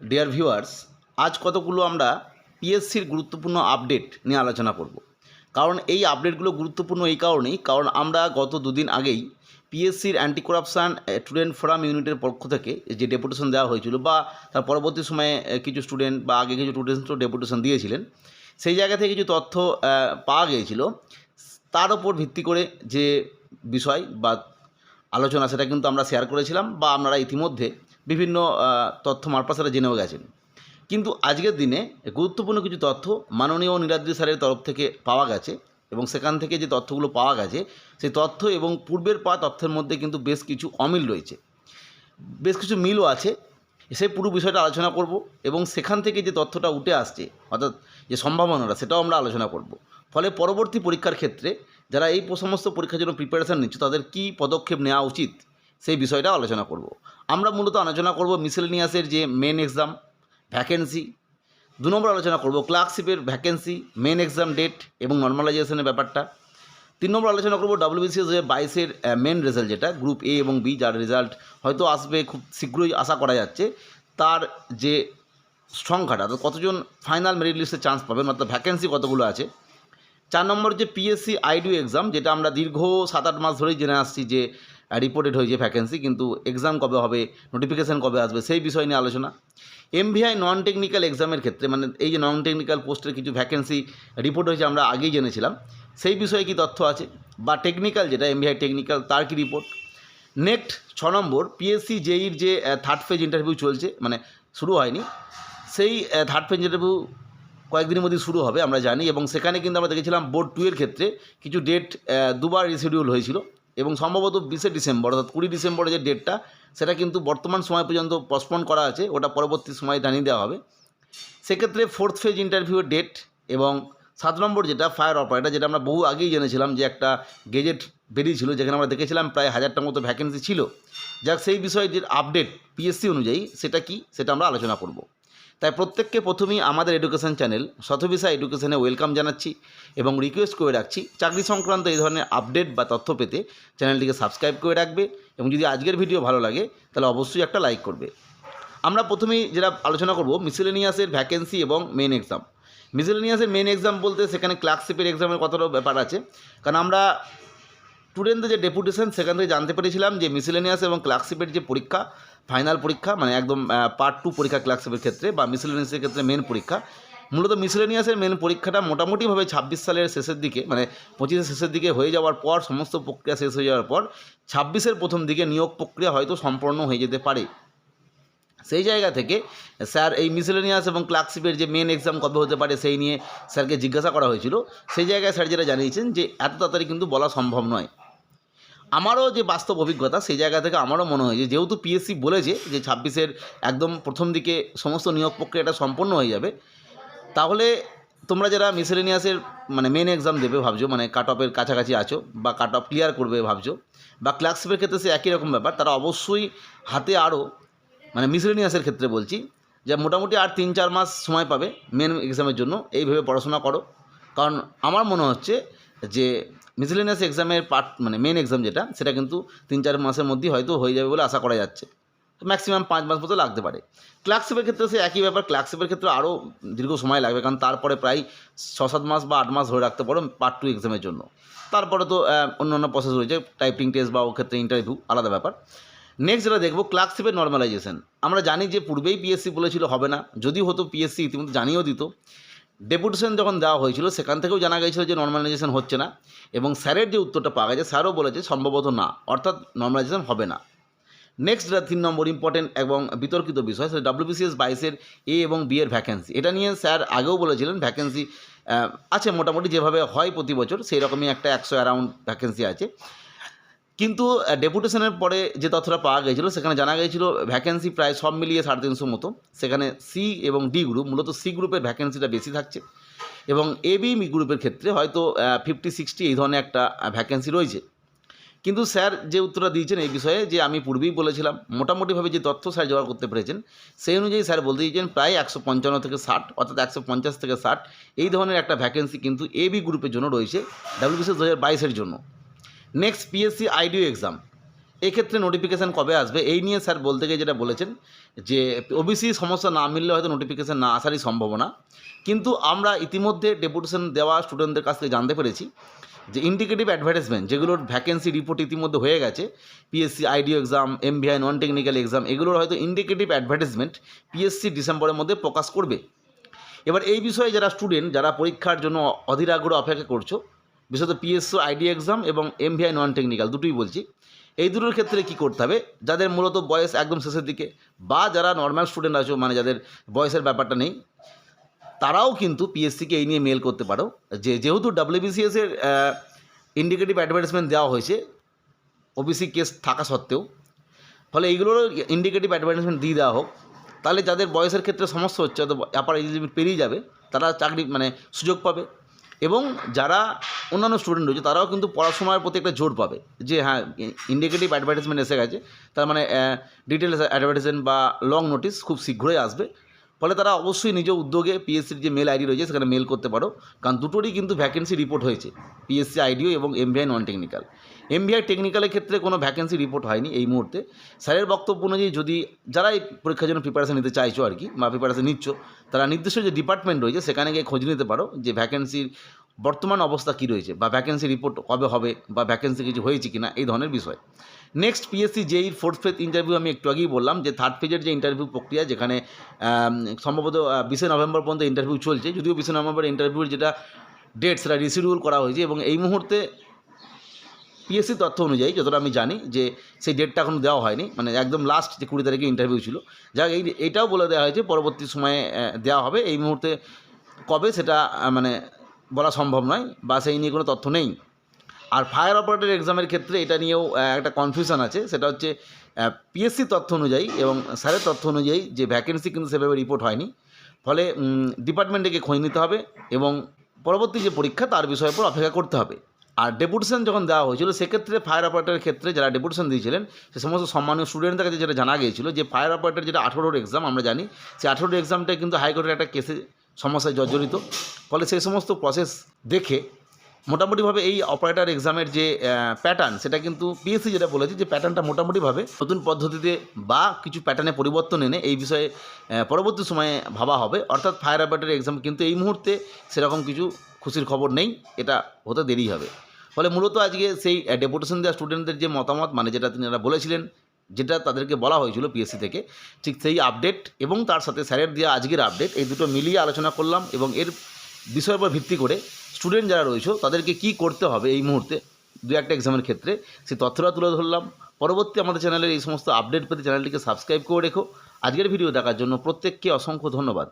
Dear viewers আজ কতগুলো আমরা পিএসসির গুরুত্বপূর্ণ আপডেট নিয়ে আলোচনা করব? কারণ এই আপডেটগুলো গুরুত্বপূর্ণ এই কারণেই, কারণ আমরা গত দুদিন আগেই পিএসসির অ্যান্টি করাপশান স্টুডেন্ট ফোরাম ইউনিটের পক্ষ থেকে যে ডেপুটেশন দেওয়া হয়েছিল বা তার পরবর্তী সময়ে কিছু স্টুডেন্ট বা আগে কিছু স্টুডেন্টসও ডেপুটেশন দিয়েছিলেন, সেই জায়গা থেকে কিছু তথ্য পাওয়া গিয়েছিল। তার ওপর ভিত্তি করে যে বিষয় বা আলোচনা সেটা কিন্তু আমরা শেয়ার করেছিলাম বা আপনারা ইতিমধ্যে বিভিন্ন তথ্য সেটা জেনেও গেছেন। কিন্তু আজকের দিনে গুরুত্বপূর্ণ কিছু তথ্য মাননীয় নীলাদ্রি স্যারের তরফ থেকে পাওয়া গেছে এবং সেখান থেকে যে তথ্যগুলো পাওয়া গেছে, সেই তথ্য এবং পূর্বের পাওয়া তথ্যের মধ্যে কিন্তু বেশ কিছু অমিল রয়েছে। বেশ কিছু মিলও আছে। সেই পুরো বিষয়টা আলোচনা করব এবং সেখান থেকে যে তথ্যটা উঠে আসছে, অর্থাৎ যে সম্ভাবনাটা, সেটাও আমরা আলোচনা করব। ফলে পরবর্তী পরীক্ষার ক্ষেত্রে যারা এই সমস্ত পরীক্ষার জন্য প্রিপারেশান নিচ্ছে, তাদের কী পদক্ষেপ নেওয়া উচিত? সেই বিষয়টা আলোচনা করব। আমরা মূলত আলোচনা করব মিসেলেনিয়াসের যে মেন এক্সাম ভ্যাকেন্সি দু নম্বর আলোচনা করব ক্লার্কশিপের ভ্যাকেন্সি মেন এক্সাম ডেট এবং নর্মালাইজেশনের ব্যাপারটা। তিন নম্বর আলোচনা করব ডাব্লিউবিসিএস যে বাইশের মেন রেজাল্ট যেটা গ্রুপ এ এবং বি যার রেজাল্ট হয়তো আসবে খুব শীঘ্রই আশা করা যাচ্ছে, তার যে সংখ্যাটা, অর্থাৎ কতজন ফাইনাল মেরিট লিস্টে চান্স পাবেন, অর্থাৎ ভ্যাকেন্সি কতগুলো আছে। চার নম্বর যে পিএসসি আইডিউ এক্সাম যেটা আমরা দীর্ঘ সাত আট মাস ধরেই জেনে আসছি যে রিপোর্টেড হয়েছে ভ্যাকেন্সি কিন্তু এক্সাম কবে হবে নোটিফিকেশান কবে আসবে, সেই বিষয় নিয়ে আলোচনা। এমভিআই নন টেকনিক্যাল এক্সামের ক্ষেত্রে মানে এই যে নন টেকনিক্যাল পোস্টের কিছু ভ্যাকেন্সি রিপোর্ট হয়েছে, আমরা আগেই জেনেছিলাম। সেই বিষয়ে কি তথ্য আছে? বা টেকনিক্যাল যেটা এমভিআই টেকনিক্যাল তার কি রিপোর্ট নেক্সট ছ নম্বর পিএসসি জেইর যে থার্ড ফেজ ইন্টারভিউ চলছে মানে শুরু হয়নি, সেই থার্ড ফেজ ইন্টারভিউ কয়েকদিনের মধ্যে শুরু হবে, আমরা জানি, এবং সেখানে কিন্তু আমরা দেখেছিলাম বোর্ড টু এর ক্ষেত্রে কিছু ডেট দুবার রিশিডিউল হয়েছিল। এবং সম্ভবত বিশে ডিসেম্বর অর্থাৎ কুড়ি ডিসেম্বরের যে ডেটটা, সেটা কিন্তু বর্তমান সময় পর্যন্ত পসপন করা আছে, ওটা পরবর্তী সময়ে জানিয়ে দেওয়া হবে। সেক্ষেত্রে ফোর্থ ফেজ ইন্টারভিউয়ের ডেট এবং সাত নম্বর যেটা ফায়ার অপারেটার যেটা আমরা বহু আগেই জেনেছিলাম যে একটা গেজেট বেরিয়েছিল, যেখানে আমরা দেখেছিলাম প্রায় হাজারটার মতো ভ্যাকেন্সি ছিল। যাক, সেই বিষয়ে যে আপডেট পিএসসি অনুযায়ী, সেটা কি, সেটা আমরা আলোচনা করব। তাই প্রত্যেককে প্রথমেই আমাদের এডুকেশন চ্যানেল শতভিসা এডুকেশনে ওয়েলকাম জানাচ্ছি এবং রিকোয়েস্ট করে রাখছি, চাকরি সংক্রান্ত এই ধরনের আপডেট বা তথ্য পেতে চ্যানেলটিকে সাবস্ক্রাইব করে রাখবে এবং যদি আজকের ভিডিও ভালো লাগে, তাহলে অবশ্যই একটা লাইক করবে। আমরা প্রথমেই যেটা আলোচনা করব মিসেলেনিয়াসের ভ্যাকেন্সি এবং মেন এক্সাম মিসেলেনিয়াসের মেন এক্সাম বলতে সেখানে ক্লার্কশিপের এক্সামের কতটা ব্যাপার আছে? কারণ আমরা স্টুডেন্টদের যে ডেপুটেশন সেখান থেকে জানতে পেরেছিলাম যে মিসেলেনিয়াস এবং ক্লার্কশিপের যে পরীক্ষা ফাইনাল পরীক্ষা মানে একদম পার্ট টু পরীক্ষা ক্লার্কশিপের ক্ষেত্রে বা মিসেলেনিয়াসের ক্ষেত্রে মেন পরীক্ষা। মূলত মিসেলেনিয়াসের মেন পরীক্ষাটা মোটামুটিভাবে ছাব্বিশ সালের শেষের দিকে মানে পঁচিশের শেষের দিকে হয়ে যাওয়ার পর, সমস্ত প্রক্রিয়া শেষ হয়ে যাওয়ার পর, ছাব্বিশের প্রথম দিকে নিয়োগ প্রক্রিয়া হয়তো সম্পন্ন হয়ে যেতে পারে। সেই জায়গা থেকে স্যার এই মিসেলেনিয়াস এবং ক্লার্কশিপের যে মেন এক্সাম কবে হতে পারে সেই নিয়ে স্যারকে জিজ্ঞাসা করা হয়েছিল। সেই জায়গায় স্যার যেটা জানিয়েছেন যে এত তাড়াতাড়ি কিন্তু বলা সম্ভব নয়। আমারও যে বাস্তব অভিজ্ঞতা, সেই জায়গা থেকে আমারও মনে হয় যে, যেহেতু পিএসসি বলেছে যে ছাব্বিশের একদম প্রথম দিকে সমস্ত নিয়োগ প্রক্রিয়াটা সম্পন্ন হয়ে যাবে, তাহলে তোমরা যারা মিসেলেনিয়াসের মানে মেন এক্সাম দেবে ভাবছ মানে কাট অফের কাছাকাছি আছো বা কাট অফ ক্লিয়ার করবে ভাবছ বা ক্লার্কশিপের ক্ষেত্রে সে একই রকম ব্যাপার, তারা অবশ্যই হাতে আরও মানে মিসেলেনিয়াসের ক্ষেত্রে বলছি যে, মোটামুটি আর তিন চার মাস সময় পাবে মেন এক্সামের জন্য এইভাবে পড়াশোনা করো। কারণ আমার মনে হচ্ছে যে মিসেলেনিয়াস এক্সামের পার্ট মানে মেন এক্সাম যেটা সেটা কিন্তু তিন চার মাসের মধ্যেই হয়তো হয়ে যাবে বলে আশা করা যাচ্ছে। ম্যাক্সিমাম পাঁচ মাস মতো লাগতে পারে। ক্লার্কশিপের ক্ষেত্রে সে একই ব্যাপার। ক্লার্কশিপের ক্ষেত্রে আরও দীর্ঘ সময় লাগবে কারণ তারপরে প্রায় ছ সাত মাস বা আট মাস ধরে রাখতে পারো পার্ট টু এক্সামের জন্য। তারপরে তো আহ, অন্যান্য প্রসেস রয়েছে টাইপিং টেস্ট বা ও ক্ষেত্রে ইন্টারভিউ আলাদা ব্যাপার। নেক্সট যেটা দেখব ক্লার্কশিপের নর্মালাইজেশন আমরা জানি যে পূর্বেই পিএসসি বলেছিল হবে না যদি হতো পিএসসি ইতিমধ্যে জানিয়েও দিত। ডেপুটেশন যখন দেওয়া হয়েছিল, সেখান থেকেও জানা গেছিল যে নর্মালাইজেশন হচ্ছে না এবং স্যারের যে উত্তরটা পাওয়া গেছে, স্যারও বলেছে সম্ভবত না, অর্থাৎ নর্মালাইজেশন হবে না। নেক্সট যেটা তিন নম্বর ইম্পর্টেন্ট এবং বিতর্কিত বিষয়, সেটা ডাব্লিউবিসিএস বাইশের এ এবং বি এর ভ্যাকেন্সি এটা নিয়ে স্যার আগেও বলেছিলেন ভ্যাকেন্সি আছে মোটামুটি যেভাবে হয় প্রতি বছর সেই রকমই একটা একশো অ্যারাউন্ড ভ্যাকেন্সি আছে। কিন্তু ডেপুটেশনের পরে যে তথ্যটা পাওয়া গিয়েছিল, সেখানে জানা গিয়েছিল ভ্যাকেন্সি প্রায় সব মিলিয়ে সাড়ে তিনশো মতো। সেখানে সি এবং ডি গ্রুপ মূলত সি গ্রুপের ভ্যাকেন্সিটা বেশি থাকছে। এবং এ বি গ্রুপের ক্ষেত্রে হয়তো ফিফটি সিক্সটি এই ধরনের একটা ভ্যাকেন্সি রয়েছে। কিন্তু স্যার যে উত্তরটা দিয়েছেন এই বিষয়ে, যে আমি পূর্বেই বলেছিলাম, মোটামুটিভাবে যে তথ্য স্যার জোগাড় করতে পেরেছেন, সেই অনুযায়ী স্যার বলতে দিয়েছেন প্রায় একশো পঞ্চান্ন থেকে ষাট, অর্থাৎ একশো পঞ্চাশ থেকে ষাট, এই ধরনের একটা ভ্যাকেন্সি কিন্তু এ বি গ্রুপের জন্য রয়েছে ডাব্লিউবিসিএস দু হাজার বাইশের জন্য। নেক্সট পিএসসি আইডিও এক্সাম এক্ষেত্রে নোটিফিকেশান কবে আসবে? এই নিয়ে স্যার বলতে গিয়ে যেটা বলেছেন, যে ওবিসি সমস্যা না মিললে হয়তো নোটিফিকেশান না আসারই সম্ভাবনা। কিন্তু আমরা ইতিমধ্যে ডেপুটেশন দেওয়া স্টুডেন্টদের কাছ থেকে জানতে পেরেছি, যে ইন্ডিকেটিভ অ্যাডভার্টাইজমেন্ট যেগুলোর ভ্যাকেন্সি রিপোর্ট ইতিমধ্যে হয়ে গেছে PSC IDO exam MVI non technical exam এগুলোর হয়তো ইন্ডিকেটিভ অ্যাডভার্টাইজমেন্ট পিএসসি ডিসেম্বরের মধ্যে প্রকাশ করবে। এবার এই বিষয়ে যারা স্টুডেন্ট যারা পরীক্ষার জন্য অধীর আগ্রহ অপেক্ষা করছ বিশেষত পিএসসি আইডি এক্সাম এবং এমভিআই নন টেকনিক্যাল দুটোই বলছি। এই দুটোর ক্ষেত্রে কী করতে হবে? যাদের মূলত বয়স একদম শেষের দিকে বা যারা নর্মাল স্টুডেন্ট আছো মানে যাদের বয়সের ব্যাপারটা নেই, তারাও কিন্তু পিএসসিকে এই নিয়ে মেল করতে পারো। যে যেহেতু ডাব্লিউবিসিএস এর ইন্ডিকেটিভ অ্যাডভার্টাইজমেন্ট দেওয়া হয়েছে ওবিসি কেস থাকা সত্ত্বেও, ফলে এইগুলোরও ইন্ডিকেটিভ অ্যাডভার্টাইজমেন্ট দিয়ে দেওয়া হোক। তাহলে যাদের বয়সের ক্ষেত্রে সমস্যা হচ্ছে, অথবা অ্যাপার এজ লিমিট পেরিয়ে যাবে, তারা চাকরি মানে সুযোগ পাবে। এবং যারা অন্যান্য স্টুডেন্ট রয়েছে, তারাও কিন্তু পড়াশোনার প্রতি একটা জোর পাবে। যে হ্যাঁ ইন্ডিকেটিভ অ্যাডভার্টাইজমেন্ট এসে গেছে, তার মানে ডিটেলস অ্যাডভার্টাইজমেন্ট বা লং নোটিস খুব শীঘ্রই আসবে। ফলে তারা অবশ্যই নিজ উদ্যোগে পিএসসির যে মেল আইডি রয়েছে সেখানে মেল করতে পারো। কারণ দুটোরই কিন্তু ভ্যাকেন্সি রিপোর্ট হয়েছে পিএসসি আইডিও এবং এমভিআই নন টেকনিক্যাল এমভিআই টেকনিক্যালের ক্ষেত্রে কোনো ভ্যাকেন্সি রিপোর্ট হয়নি এই মুহূর্তে। স্যারের বক্তব্য অনুযায়ী যদি যারা এই পরীক্ষার জন্য প্রিপারেশন নিতে চাইছো আর কি, বা প্রিপারেশন নিচ্ছ, তারা নির্দিষ্ট যে ডিপার্টমেন্ট রয়েছে সেখানে গিয়ে খোঁজ নিতে পারো যে ভ্যাকেন্সির বর্তমান অবস্থা কী রয়েছে, বা ভ্যাকেন্সি রিপোর্ট কবে হবে, বা ভ্যাকেন্সি কিছু হয়েছে কি না এই ধরনের বিষয়। নেক্সট পিএসসি যেই ফোর্থ ফেজ ইন্টারভিউ আমি একটু আগেই বললাম যে থার্ড ফেজের যে ইন্টারভিউ প্রক্রিয়া, যেখানে সম্ভবত বিশে নভেম্বর পর্যন্ত ইন্টারভিউ চলছে, যদিও বিশে নভেম্বর ইন্টারভিউর যেটা ডেট সেটা রিসিডিউল করা হয়েছে এবং এই মুহূর্তে পিএসসি তথ্য অনুযায়ী, যতটা আমি জানি, যে সেই ডেটটা এখনও দেওয়া হয়নি মানে একদম লাস্ট যে কুড়ি তারিখে ইন্টারভিউ ছিল। যাক, এই এইটাও বলে দেওয়া হয়েছে, পরবর্তী সময়ে দেওয়া হবে। এই মুহূর্তে কবে সেটা মানে বলা সম্ভব নয় বা সেই নিয়ে কোনো তথ্য নেই। আর ফায়ার অপারেটর এক্সামের ক্ষেত্রে এটা নিয়েও একটা কনফিউশন আছে। সেটা হচ্ছে পিএসসি তথ্য অনুযায়ী এবং স্যারের তথ্য অনুযায়ী যে ভ্যাকেন্সি কিন্তু সেভাবে রিপোর্ট হয়নি। ফলে ডিপার্টমেন্টে গিয়ে খোঁজ নিতে হবে এবং পরবর্তী যে পরীক্ষা তার বিষয়ের উপর অপেক্ষা করতে হবে। আর ডেপুটেশন যখন দেওয়া হয়েছিল, সেক্ষেত্রে ফায়ার অপারেটরের ক্ষেত্রে যারা ডেপুটেশন দিয়েছিলেন, সে সমস্ত সম্মানীয় স্টুডেন্টদের কাছে যেটা জানা গিয়েছিল যে ফায়ার অপারেটর যেটা আঠেরোর এক্সাম আমরা জানি সেই আঠেরোর এক্সামটা কিন্তু হাইকোর্টের একটা কেসে সমস্যায় জর্জরিত। ফলে সেই সমস্ত প্রসেস দেখে মোটামুটিভাবে এই অপারেটার এক্সামের যে প্যাটার্ন সেটা কিন্তু পিএসসি যেটা বলেছে যে প্যাটার্নটা মোটামুটিভাবে নতুন পদ্ধতিতে বা কিছু প্যাটার্নে পরিবর্তন এনে এই বিষয়ে পরবর্তী সময়ে ভাবা হবে। অর্থাৎ ফায়ার অপারেটর এক্সাম কিন্তু এই মুহূর্তে সেরকম কিছু খুশির খবর নেই, এটা হতে দেরি হবে। ফলে মূলত আজকে সেই ডেপুটেশন দেওয়া স্টুডেন্টদের যে মতামত মানে যেটা তিনারা বলেছিলেন, যেটা তাদেরকে বলা হয়েছিল পিএসসি থেকে, ঠিক সেই আপডেট এবং তার সাথে স্যারের দেওয়া আজকের আপডেট এই দুটো মিলিয়ে আলোচনা করলাম এবং এর বিষয়ের উপর ভিত্তি করে স্টুডেন্ট যারা রয়েছে, তাদেরকে কি করতে হবে এই মুহূর্তে? দু একটা এক্সামের ক্ষেত্রে সেই তথ্যটা তুলে ধরলাম। পরবর্তী আমাদের চ্যানেলের এই সমস্ত আপডেট পেতে চ্যানেলটিকে সাবস্ক্রাইব করে রেখো। আজকের ভিডিও দেখার জন্য প্রত্যেককে অসংখ্য ধন্যবাদ।